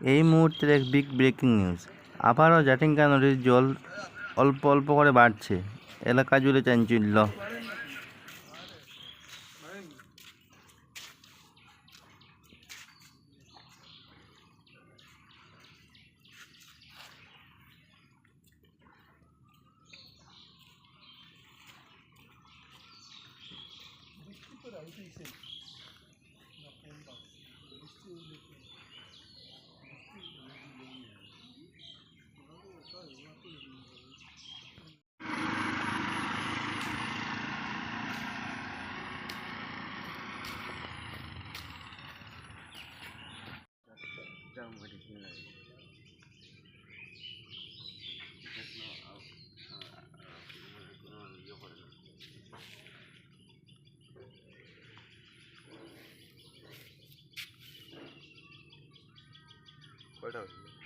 এই মুহূর্তের এক বিগ ব্রেকিং নিউজ আবারও জাটিঙ্গা নদীর জল অল্প অল্প করে বাড়ছে। এলাকা জুড়ে চাঞ্চল্য। down with his melody. Just know how What else?